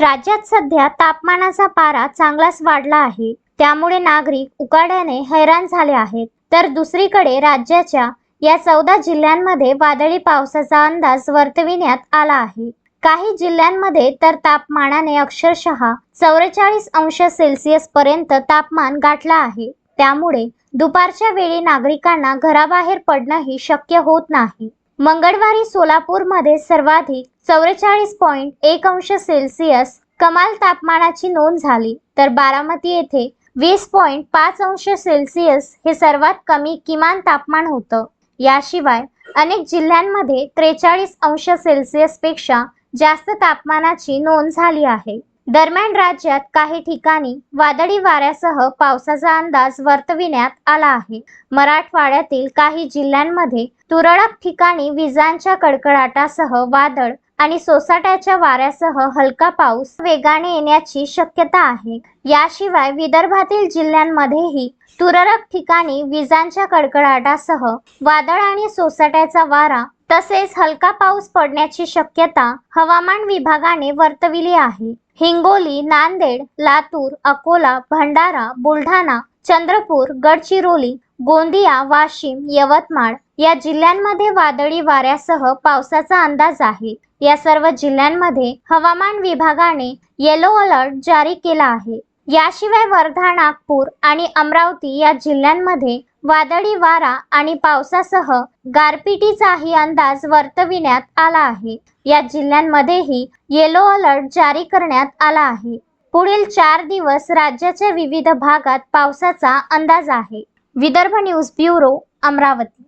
राज्यात सध्या तापमानाचा पारा चांगलाच वाढला आहे. त्यामुळे नागरिक उकाड्याने हैराण झाले आहेत. तर दुसरीकडे राज्याच्या या चौदा जिल्ह्यांमध्ये वादळी पावसाचा अंदाज वर्तविण्यात आला आहे. काही जिल्ह्यांमध्ये तर तापमानाने अक्षरशः चौवेचाळीस अंश सेल्सिअस पर्यंत तापमान गाठलं आहे. त्यामुळे दुपारच्या वेळी नागरिकांना घराबाहेर पडणंही शक्य होत नाही. मंगळवारी सोलापूरमध्ये सर्वाधिक चौवेचाळीस पॉईंट एक अंश सेल्सिअस कमाल तापमानाची नोंद झाली तर बारामती येथे वीस पॉईंट पाच अंश सेल्सिअस हे सर्वात कमी किमान तापमान होतं. याशिवाय अनेक जिल्ह्यांमध्ये त्रेचाळीस अंश सेल्सिअसपेक्षा जास्त तापमानाची नोंद झाली आहे. दरम्यान राज्यात काही ठिकाणी वादळी वाऱ्यासह पावसाचा अंदाज वर्तविण्यात आला आहे. मराठवाड्यातील काही जिल्ह्यांमध्ये तुरळक ठिकाणी विजांच्या कडकडाटासह वादळ आणि सोसाट्याच्या वाऱ्यासह हलका पाऊस वेगाने येण्याची शक्यता आहे. याशिवाय विदर्भातील जिल्ह्यांमध्येही तुरळक ठिकाणी विजांच्या कडकडाटासह वादळ आणि सोसाट्याचा वारा तसेच हलका पाऊस पडण्याची शक्यता हवामान विभागाने वर्तविली आहे. हिंगोली नांदेड लातूर अकोला भंडारा बुलढाणा चंद्रपूर गडचिरोली गोंदिया वाशिम यवतमाळ या जिल्ह्यांमध्ये वादळी वाऱ्यासह पावसाचा अंदाज आहे. या सर्व जिल्ह्यांमध्ये हवामान विभागाने येलो अलर्ट जारी केला आहे. याशिवाय वर्धा नागपूर आणि अमरावती या जिल्ह्यांमध्ये वादळी वारा आणि पावसासह गारपिटीचाही अंदाज वर्तविण्यात आला आहे. या जिल्ह्यांमध्येही येलो अलर्ट जारी करण्यात आला आहे. पुढील चार दिवस राज्याच्या विविध भागात पावसाचा अंदाज आहे. Vidarbha news bureau Amravati.